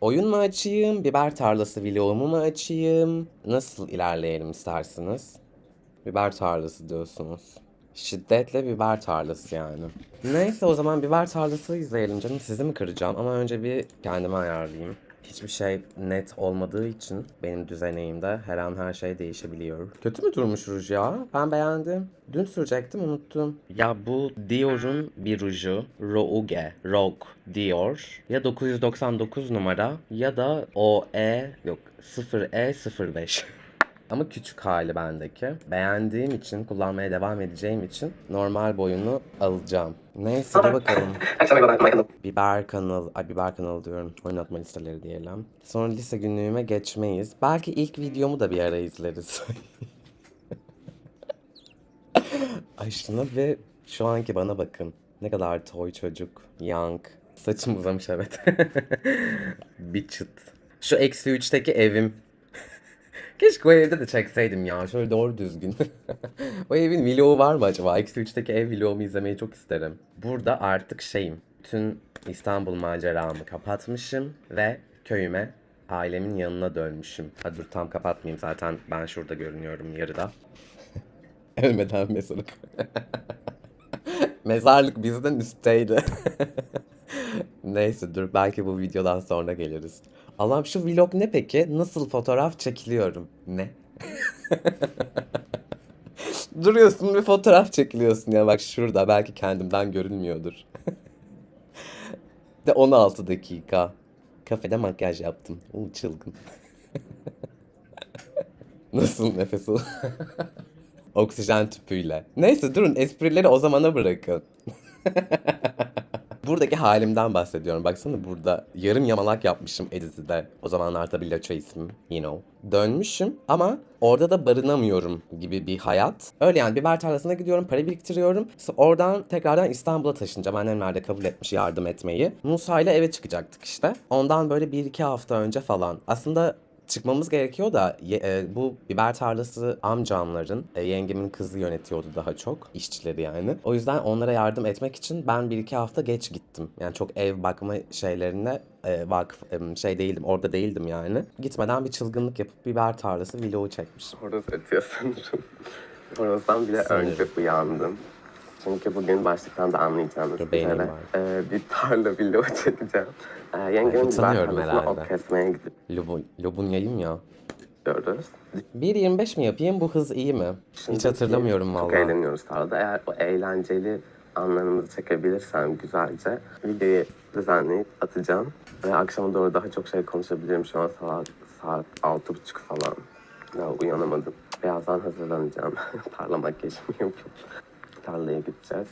Oyun mu açayım, biber tarlası vlogumu mu açayım? Nasıl ilerleyelim istersiniz? Biber tarlası diyorsunuz. Şiddetle biber tarlası yani. Neyse o zaman biber tarlası izleyelim canım. Sizi mi kıracağım? Ama önce bir kendimi ayarlayayım. Hiçbir şey net olmadığı için benim düzeneğimde her an her şey değişebiliyor. Kötü mü durmuş ruj ya? Ben beğendim. Dün sürecektim unuttum. Ya bu Dior'un bir ruju. Rouge. Rogue Dior. Ya 999 numara ya da OE yok E 0E05. Ama küçük hali bendeki. Beğendiğim için, kullanmaya devam edeceğim için normal boyunu alacağım. Neyse de bakalım. Biber kanal, ay biber kanalı diyorum. Oynatma listeleri diyelim. Sonra lise günlüğüme geçmeyiz. Belki ilk videomu da bir ara izleriz. ay şuna ve şu anki bana bakın. Ne kadar toy çocuk, young. Saçım uzamış evet. bir çıt. Şu eksi üçteki evim. Keşke o evde de çekseydim ya. Şöyle doğru düzgün. o evin vlogu var mı acaba? Eksi 3'teki ev vlogumu izlemeyi çok isterim. Burada artık şeyim. Bütün İstanbul maceramı kapatmışım ve köyüme, ailemin yanına dönmüşüm. Hadi dur tam kapatmayayım zaten ben şurada görünüyorum yarıda. Ölmeden mezarlık. Mezarlık bizden üstteydi. Neyse dur belki bu videodan sonra geliriz. Allah'ım şu vlog ne peki? Nasıl fotoğraf çekiliyorum? Ne? Duruyorsun bir fotoğraf çekiliyorsun ya bak şurada belki kendimden görünmüyordur. De 16 dakika. Kafede makyaj yaptım. Oo, çılgın. Nasıl nefes al? Oksijen tüpüyle. Neyse durun esprileri o zamana bırakın. Buradaki halimden bahsediyorum. Baksana burada yarım yamalak yapmışım Edizi'de. O zamanlar tabii Laço ismim, you know. Dönmüşüm ama orada da barınamıyorum gibi bir hayat. Öyle yani biber tarlasına gidiyorum, para biriktiriyorum. Oradan tekrardan İstanbul'a taşınacağım. Annemler de kabul etmiş yardım etmeyi. Musa ile eve çıkacaktık işte. Ondan böyle bir iki hafta önce falan. Aslında çıkmamız gerekiyor da e, bu biber tarlası amcamların e, yengemin kızı yönetiyordu daha çok işçileri yani. O yüzden onlara yardım etmek için ben bir iki hafta geç gittim. Yani çok ev bakma şeylerine e, vakıf e, şey değildim orada değildim yani. Gitmeden bir çılgınlık yapıp biber tarlası vlogu çekmişim. Horoz ötüyor sanırım. Horozdan bile Sanırım. önce uyandım. Çünkü bugün başlıktan da anlayacağınız üzere e, bir tarla vlogu çekeceğim. E, yengemin biber utanıyorum tarlasına herhalde. ot kesmeye Lobu, lobunyayım ya. gidiyoruz. 1.25 mi yapayım bu hız iyi mi? Hiç Şimdi hatırlamıyorum Çok valla. eğleniyoruz tarlada. Eğer o eğlenceli anlarımızı çekebilirsem güzelce videoyu düzenleyip atacağım. Ve akşama doğru daha çok şey konuşabilirim. Şu an saat, saat altı buçuk falan. Daha uyanamadım. Birazdan hazırlanacağım. Tarla makyajımı yapıp tarlaya gideceğiz.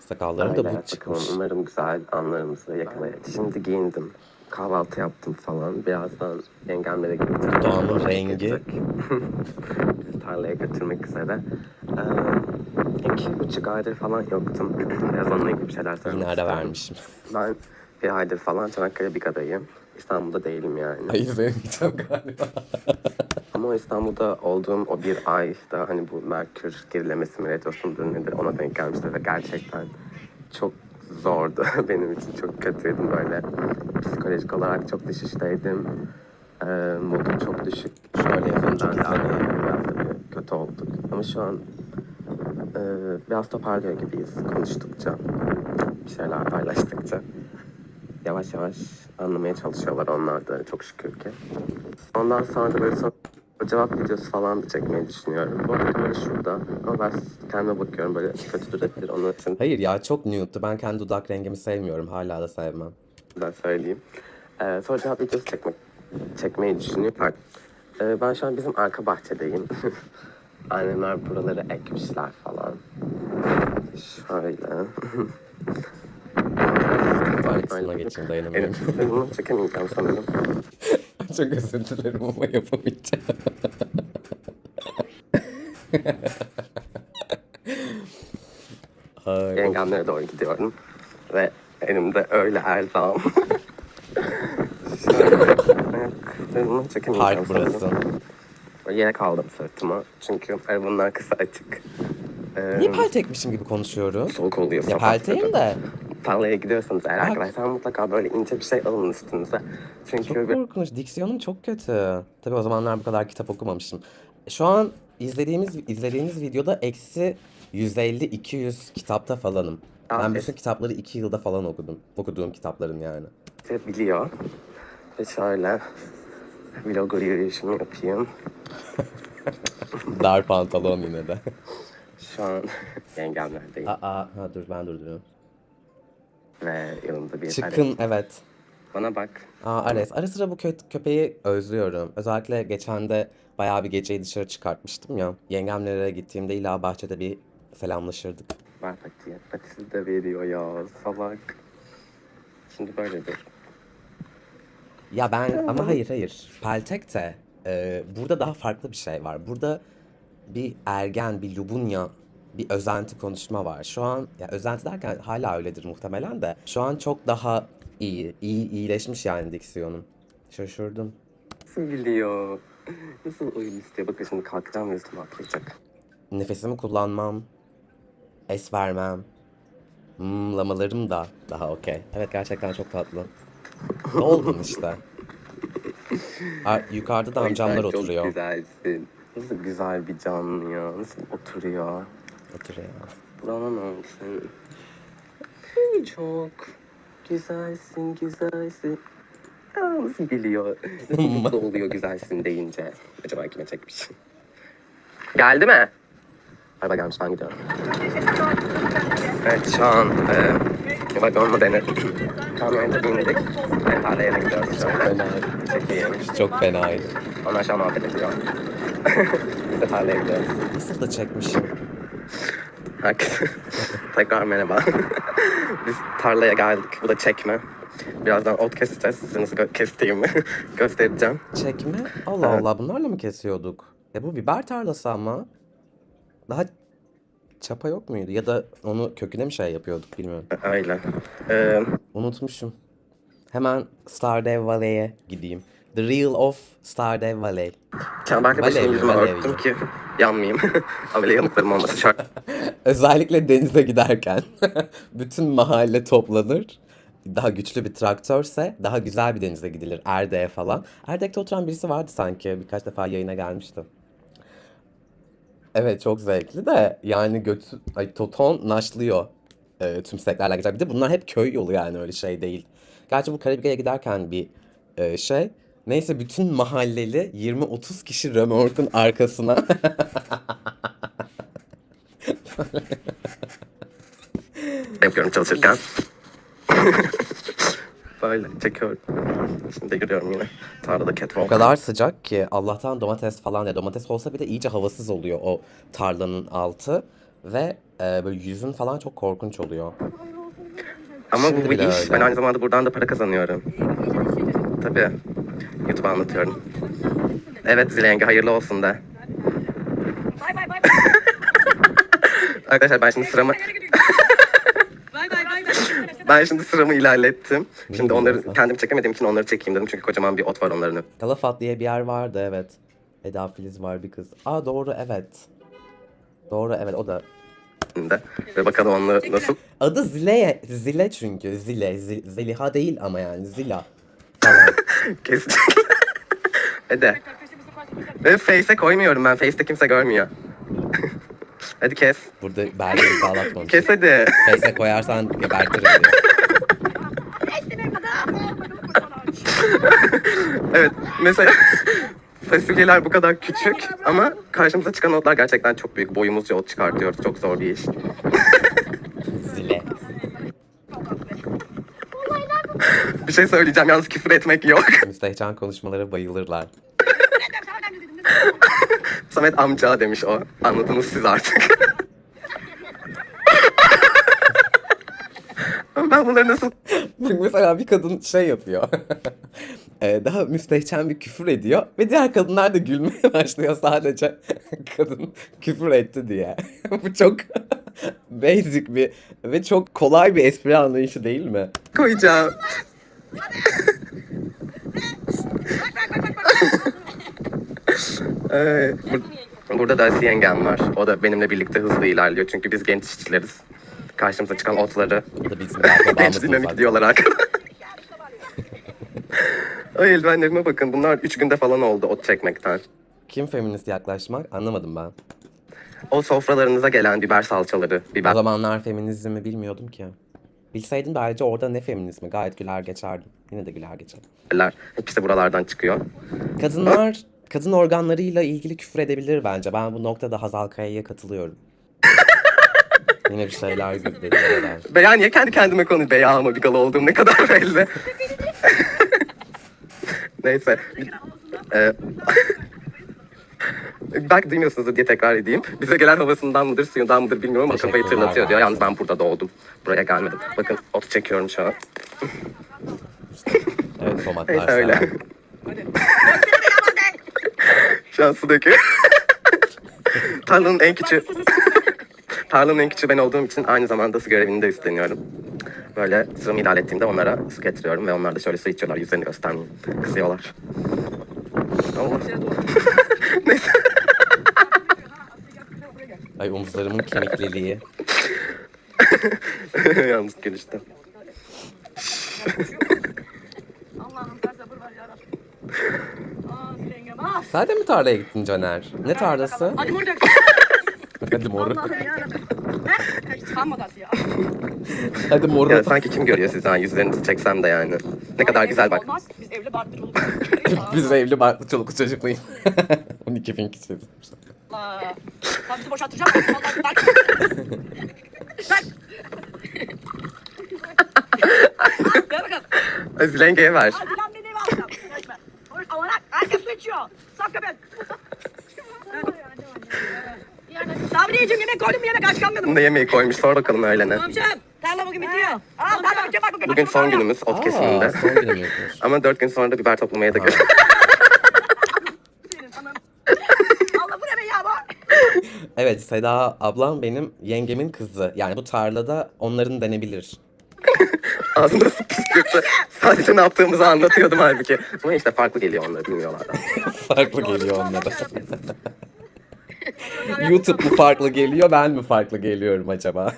Sakallarım da bu bakalım. çıkmış. Umarım güzel anlarımızı yakalayacağız. Şimdi giyindim. Kahvaltı yaptım falan. Birazdan yengemlere gideceğim. Dudağımın Onlar rengi. Bizi tarlaya götürmek üzere. Ee, iki buçuk aydır falan yoktum. Biraz onunla ilgili bir şeyler söylemek Yine ara vermişim. Ben bir aydır falan Çanakkale Biga'dayım. İstanbul'da değilim yani. Ay izleyemeyeceğim galiba. Ama olduğumda olduğum o bir ayda hani bu Merkür gerilemesi mi retrosudur nedir ona denk gelmişti ve gerçekten çok zordu. Benim için çok kötüydüm böyle. Psikolojik olarak çok düşüşteydim. Ee, modum çok düşük. Şöyle sonra izlemeyelim. biraz da bir kötü olduk. Ama şu an e, biraz toparlıyor gibiyiz konuştukça bir şeyler paylaştıkça. Yavaş yavaş anlamaya çalışıyorlar onlar da çok şükür ki. Ondan sonra da böyle son cevap videosu falan da çekmeyi düşünüyorum. Bu arada kamera şurada ama ben kendime bakıyorum böyle kötü durabilir onun için Hayır ya çok nude'tu. Ben kendi dudak rengimi sevmiyorum. Hala da sevmem. ben söyleyeyim. Ee, sonra cevap videosu çekmek, çekmeyi düşünüyorum. Ee, ben şu an bizim arka bahçedeyim. Annemler buraları ekmişler falan. Şöyle. Bari kısmına geçeyim dayanamıyorum. Evet, çekemeyeceğim sanırım. çok özür dilerim ama yapamayacağım. Yengemlere doğru gidiyorum. Ve elimde öyle erzağım. Şöyle. Ayaklarımı çekemeyeceğim Park burası. sanırım. Yere kaldım sırtıma. Çünkü arabanın arkası açık. Ee, Niye peltekmişim gibi konuşuyoruz? Soğuk oluyor Ya sabah. pelteyim de. tarlaya gidiyorsanız eğer Bak. arkadaşlar mutlaka böyle ince bir şey alın üstünüze. Çünkü Çok bir- korkunç. Diksiyonum çok kötü. Tabii o zamanlar bu kadar kitap okumamışım. Şu an izlediğimiz izlediğiniz videoda eksi 150-200 kitapta falanım. Aa, Ben es- bütün kitapları 2 yılda falan okudum. Okuduğum kitapların yani. biliyor. Ve şöyle vlogger yürüyüşümü yapayım. Dar pantolon yine de. Şu an yengemlerdeyim. Aa, ha dur ben durduruyorum. Ve yanımda bir Çıkın Ares. evet. Bana bak. Aa Ares. Ara sıra bu kö- köpeği özlüyorum. Özellikle geçen de bayağı bir geceyi dışarı çıkartmıştım ya. Yengemlere gittiğimde illa bahçede bir selamlaşırdık. Patiye. Patisi de veriyor ya. Salak. Şimdi böyle dur. Ya ben ama hayır hayır. Peltek'te e, burada daha farklı bir şey var. Burada bir ergen, bir lubunya, bir özenti konuşma var. Şu an ya özenti derken hala öyledir muhtemelen de. Şu an çok daha iyi, iyi iyileşmiş yani diksiyonum. Şaşırdım. Nasıl biliyor? Nasıl oyun istiyor? Bakın şimdi kalkacağım ve üstüme atlayacak. Nefesimi kullanmam, es vermem, mımlamalarım da daha okey. Evet gerçekten çok tatlı. Ne oldun işte. Aa, yukarıda da amcamlar sen oturuyor. Çok güzelsin. Nasıl güzel bir canlı ya. Nasıl oturuyor. Oturuyor. Buranın olsun. Ay, Çok güzelsin, güzelsin. Aa, nasıl biliyor? Nasıl mutlu oluyor güzelsin deyince. Acaba kime çekmiş? Geldi mi? Araba gelmiş ben gidiyorum. Evet şu an e, vagonla denir. Kamyonete bindik. Ve tarlaya gidiyoruz şöyle. Fena. Çekeyim. Çok fenaydı. Onlar şu an muhabbet ediyor. Tarlaya gidiyoruz. Nasıl da çekmişim. Herkese tekrar merhaba. Biz tarlaya geldik. Bu da çekme. Birazdan ot keseceğiz. Size nasıl kestiğimi göstereceğim. Çekme? Allah. Allah bunlarla mı kesiyorduk? E bu biber tarlası ama. Daha çapa yok muydu? Ya da onu köküne mi şey yapıyorduk bilmiyorum. Öyle. Ee, Unutmuşum. Hemen Stardew Valley'e gideyim. The Real of Stardew Valley. çemberle başımı Valev, yüzümü valev örttüm ki yanmayayım. Öyle yanıklarım olması şart. Özellikle denize giderken bütün mahalle toplanır. Daha güçlü bir traktörse daha güzel bir denize gidilir. Erdek'e falan. Erdek'te oturan birisi vardı sanki. Birkaç defa yayına gelmişti. Evet çok zevkli de yani götü, ay, toton naşlıyor e, tümseklerle geçer. Bir de bunlar hep köy yolu yani öyle şey değil. Gerçi bu Karabika'ya giderken bir e, şey. Neyse bütün mahalleli 20-30 kişi römorkun arkasına Yapıyorum çalışırken. Böyle çekiyorum. Şimdi yürüyorum yine. Tarlada O catwalk. kadar sıcak ki Allah'tan domates falan ya domates olsa bir de iyice havasız oluyor o tarlanın altı ve e, böyle yüzün falan çok korkunç oluyor. Ama Şimdi bu bile iş. öyle. Ben aynı zamanda buradan da para kazanıyorum. Tabii. YouTube'a anlatıyorum. Evet Zile yenge hayırlı olsun de. Bay bay bay. Arkadaşlar ben şimdi sıramı Bay bay bay bay. Ben şimdi sıramı ilerlettim. Şimdi onları kendim çekemediğim için onları çekeyim dedim çünkü kocaman bir ot var onların. Kalafat diye bir yer vardı evet. Eda Filiz var bir kız. Aa doğru evet. Doğru evet o da. önünde. Ve bakalım onları nasıl Adı Zile, Zile çünkü Zile, Zil- Zeliha değil ama yani Zila. Kesecek. Hadi. Ve Face'e koymuyorum ben. Face'te kimse görmüyor. hadi kes. Burada belgeyi sağlatmamış. Kes hadi. Face'e koyarsan gebertirim diyor. evet. Mesela fasulyeler bu kadar küçük ama karşımıza çıkan otlar gerçekten çok büyük. Boyumuzca ot çıkartıyoruz. Çok zor bir iş. Zile. Bir şey söyleyeceğim yalnız küfür etmek yok. Müstehcen konuşmalara bayılırlar. Samet amca demiş o. Anladınız siz artık. Ama ben bunları nasıl Bak mesela bir kadın şey yapıyor. Ee, daha müstehcen bir küfür ediyor ve diğer kadınlar da gülmeye başlıyor sadece kadın küfür etti diye. Bu çok basic bir ve çok kolay bir espri anlayışı değil mi? koyacağım? Ee, bur- burada da Asi yengem var. O da benimle birlikte hızlı ilerliyor. Çünkü biz genç işçileriz. Karşımıza çıkan otları. Dinamik zaten. diyorlar arkadaşlar. Ay eldivenlerime bakın. Bunlar 3 günde falan oldu ot çekmekten. Kim feminist yaklaşmak? Anlamadım ben. O sofralarınıza gelen biber salçaları, O biber zamanlar feminizmi bilmiyordum ki. Bilseydim ayrıca orada ne feminizmi gayet güler geçerdim. Yine de güler geçer. hepsi buralardan çıkıyor. Kadınlar kadın organlarıyla ilgili küfür edebilir bence. Ben bu noktada Hazal Kaya'ya katılıyorum. Yine bir şeyler güldürüyorlar. Be ya niye kendi kendime konu be ya ama bir gala olduğum ne kadar belli. Neyse. Ee, belki duymuyorsunuzdur diye tekrar edeyim. Bize gelen havasından mıdır, suyundan mıdır bilmiyorum ama kafayı Teşekkürler. tırlatıyor diyor. Yalnız ben burada doğdum. Buraya gelmedim. Bakın ot çekiyorum şu an. Evet domatlar. Neyse öyle. sever. Şu an su döküyor. Tarlanın en küçüğü. Tarlanın en küçüğü ben olduğum için aynı zamanda su görevini de üstleniyorum. Böyle sıramı ilerlettiğimde onlara su getiriyorum ve onlar da şöyle su içiyorlar. Yüzlerini göstermeyeyim. Kızıyorlar. Allah. Neyse. Ay omuzlarımın kemikliliği. Yalnız gülüştüm. Allah'ım sen sabır ver yarabbim. Aa yengem ah. Sen de mi tarlaya gittin Caner? Ne tarlası? Hadi burada. Hadi moruk. Allah'ım yarabbim. Hiç kanmadı Asya. Hadi Ya moruk. sanki kim görüyor sizi ha yüzlerinizi çeksem de yani. Ne kadar güzel bak. Olmaz. Biz evli barklı olduk. Biz evli barklı çoluklu çocukluyuz. 12 bin kişiyiz. Allah. Sen bizi boşaltacaksın. Vallahi bak. Bak. Gel bakalım. Zilengeye ver. Hadi lan beni ver. Kaçma. Oy, Avanak. Herkes su içiyor. Saf köpek. Sabriyeciğim yemek koydum yemek aç kalmadım. Bunu da yemeği koymuş. Sor bakalım öğlene. Komşum. Tarla bugün bitiyor. Aa tarla bitiyor bak bugün. Bugün son günümüz ot kesiminde. Ama dört gün sonra da biber toplamaya da gidiyoruz. Senin anam. Allah bu ne be ya bu? Evet Seda ablam benim yengemin kızı. Yani bu tarlada onların denebilir. Ağzında su püskürttü. Sadece ne yaptığımızı anlatıyordum halbuki. Ama işte farklı geliyor onları bilmiyorlar. Farklı geliyor onlara. YouTube mu farklı geliyor ben mi farklı geliyorum acaba?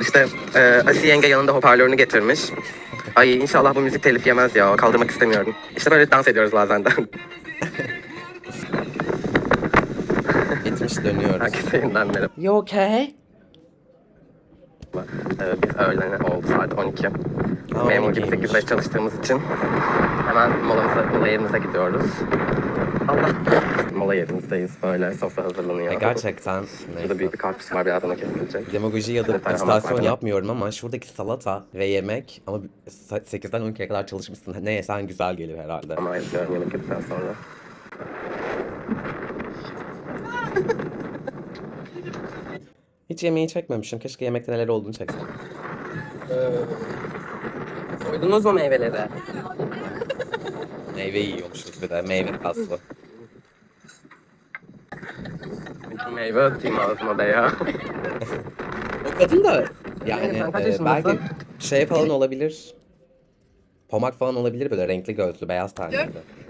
İşte e, Asi yenge yanında hoparlörünü getirmiş. Ay inşallah bu müzik telif yemez ya. Kaldırmak istemiyorum. İşte böyle dans ediyoruz bazen de. Bitmiş dönüyoruz. Herkese yeniden merhaba. You okay? Öğlene oldu saat 12. Biz Aa, memur gibi 12'ymiş. 8'de çalıştığımız için hemen molamıza, mola yerimize gidiyoruz. Allah. Mola yerimizdeyiz böyle sofra hazırlanıyor. E, gerçekten Burada büyük bir karpuz var birazdan o kesilecek. Demagoji ya da anlatmadan. yapmıyorum ama şuradaki salata ve yemek ama 8'den 12'ye kadar çalışmışsın. Ne yesen güzel gelir herhalde. Ama ayrıca yemek yedikten sonra. Hiç yemeği çekmemişim. Keşke yemekte neler olduğunu çeksem. Soydunuz mu meyveleri? Meyve yiyormuşuz bir de. Meyve kaslı. Meyve atayım ağzıma be ya. O kadın da yani sen kaç e, yaşındasın? belki şey falan olabilir. Pomak falan olabilir böyle renkli gözlü, beyaz tenli.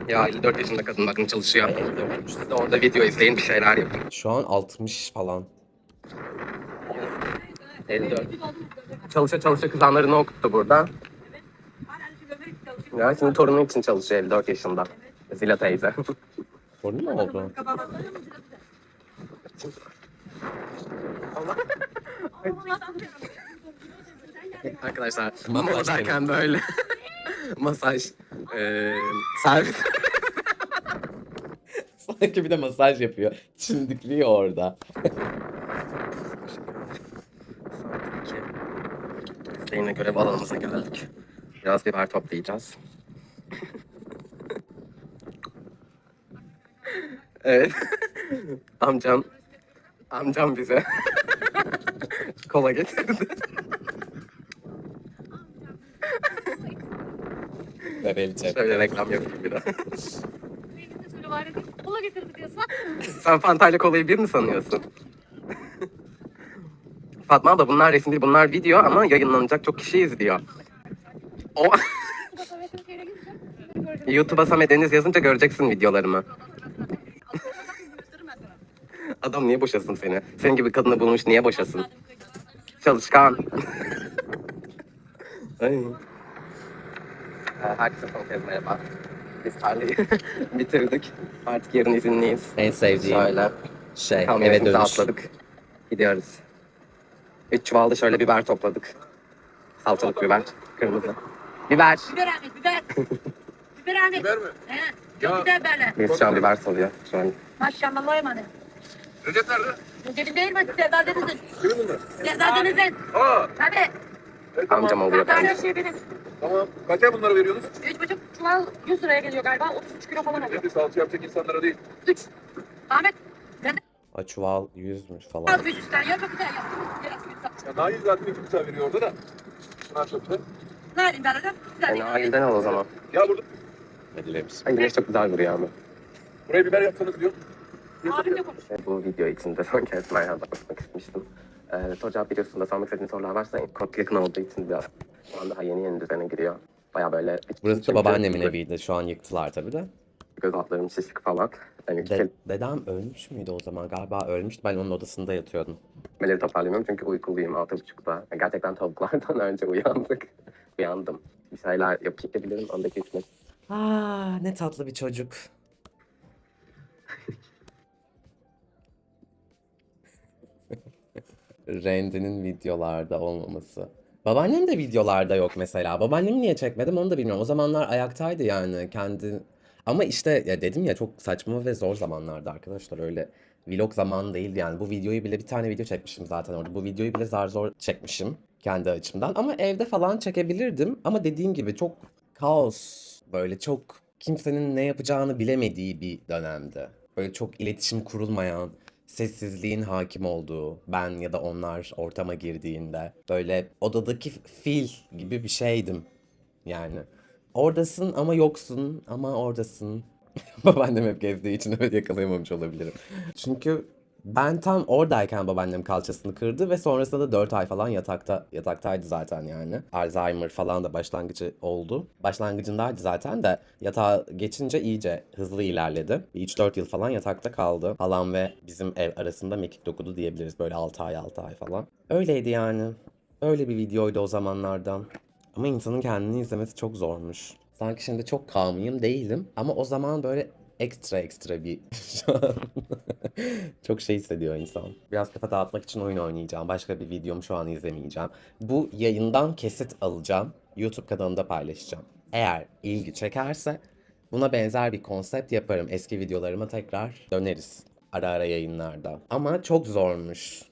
ya 54 yaşında kadın bakın çalışıyor. Siz de orada video izleyin bir şeyler yapın. Şu an 60 falan. 54. Çalışa çalışa kızanlarını okuttu burada. Ya şimdi torunu için çalışıyor 54 yaşında. Zila teyze. Sorun mu oldu? Arkadaşlar Masaj mama derken böyle masaj eee servis. Sanki bir de masaj yapıyor. Çimdikliyor orada. Biz de yine görev alanımıza geldik. Biraz biber toplayacağız. evet. amcam amcam bize kola getirdi. Bereli cep. Şöyle reklam yapayım bir daha. Söyle bari. Kola getirdi diyorsun. Sen Fanta'yla kolayı bir mi sanıyorsun? Fatma abla bunlar resim değil bunlar video ama yayınlanacak çok kişi izliyor. O. YouTube'a Samet Deniz yazınca göreceksin videolarımı. Adam niye boşasın seni? Senin gibi kadını bulmuş niye boşasın? Çalışkan. Ay. Ee, Herkese son kez merhaba. Biz tarlayı bitirdik. Artık yarın izinliyiz. En sevdiğim Şöyle şey eve kamyonumuza dönüş. atladık. Gidiyoruz. Üç çuvalda şöyle biber topladık. Salçalık biber. Kırmızı. Biber. Biber Ahmet biber. biber Ahmet. Biber mi? He. Çok güzel böyle. Biz şu an biber soruyor. Şu an Maşallah Allah'a emanet. Recep nerede? Recep'in değil mi? Serdar Deniz'in. Kimin bunlar? Serdar Deniz'in. Aa, Tabii. e, tamam. amcam oluyor kendisi. şey benim. Tamam. Kaça bunları veriyorsunuz? Üç buçuk çuval 100 liraya geliyor galiba. 33 kilo falan oluyor. Şimdi salça yapacak insanlara değil. Üç. Ahmet. Ay çuval yüzmüş falan. al bir tane ya çok güzel yap. Biraz bir satış. Ya Nail zaten iki güzel veriyor orada da. Güzel. Ne alayım ben de? Güzel. Yani aileden al o zaman. Ya burada. Edilemiş. Ay güneş çok güzel vuruyor ama. Buraya biber yapsanız diyor. Abimle konuş. Bu video için de son kez merhaba etmek istemiştim. Ee, soru cevap videosunda da sormak istediğiniz sorular varsa çok yakın olduğu için biraz şu an daha yeni yeni düzene giriyor. Baya böyle... Burası da babaannemin eviydi. Şu an yıktılar tabii de. Göz altlarım şişik falan. Yani De- dedem ölmüş müydü o zaman? Galiba ölmüştü. Ben onun odasında yatıyordum. kelimeleri toparlayamıyorum çünkü uykuluyum altı buçukta. Yani gerçekten tavuklardan önce uyandık. Uyandım. Bir şeyler yapabilirim ondaki hükmet. Aa, ne tatlı bir çocuk. Randy'nin videolarda olmaması. Babaannem de videolarda yok mesela. Babaannemi niye çekmedim onu da bilmiyorum. O zamanlar ayaktaydı yani kendi. Ama işte ya dedim ya çok saçma ve zor zamanlardı arkadaşlar öyle. Vlog zamanı değildi yani. Bu videoyu bile bir tane video çekmişim zaten orada. Bu videoyu bile zar zor çekmişim kendi açımdan. Ama evde falan çekebilirdim. Ama dediğim gibi çok kaos böyle çok kimsenin ne yapacağını bilemediği bir dönemde. Böyle çok iletişim kurulmayan, sessizliğin hakim olduğu, ben ya da onlar ortama girdiğinde böyle odadaki fil gibi bir şeydim yani. Oradasın ama yoksun ama oradasın. Babaannem hep gezdiği için evet yakalayamamış olabilirim. Çünkü ben tam oradayken babaannem kalçasını kırdı ve sonrasında da 4 ay falan yatakta yataktaydı zaten yani. Alzheimer falan da başlangıcı oldu. Başlangıcındaydı zaten de yatağa geçince iyice hızlı ilerledi. 3-4 yıl falan yatakta kaldı. Halam ve bizim ev arasında mekik dokudu diyebiliriz. Böyle 6 ay 6 ay falan. Öyleydi yani. Öyle bir videoydu o zamanlardan. Ama insanın kendini izlemesi çok zormuş. Sanki şimdi çok kalmayayım değilim. Ama o zaman böyle ekstra ekstra bir çok şey hissediyor insan. Biraz kafa dağıtmak için oyun oynayacağım. Başka bir videomu şu an izlemeyeceğim. Bu yayından kesit alacağım. YouTube kanalımda paylaşacağım. Eğer ilgi çekerse buna benzer bir konsept yaparım. Eski videolarıma tekrar döneriz. Ara ara yayınlarda. Ama çok zormuş.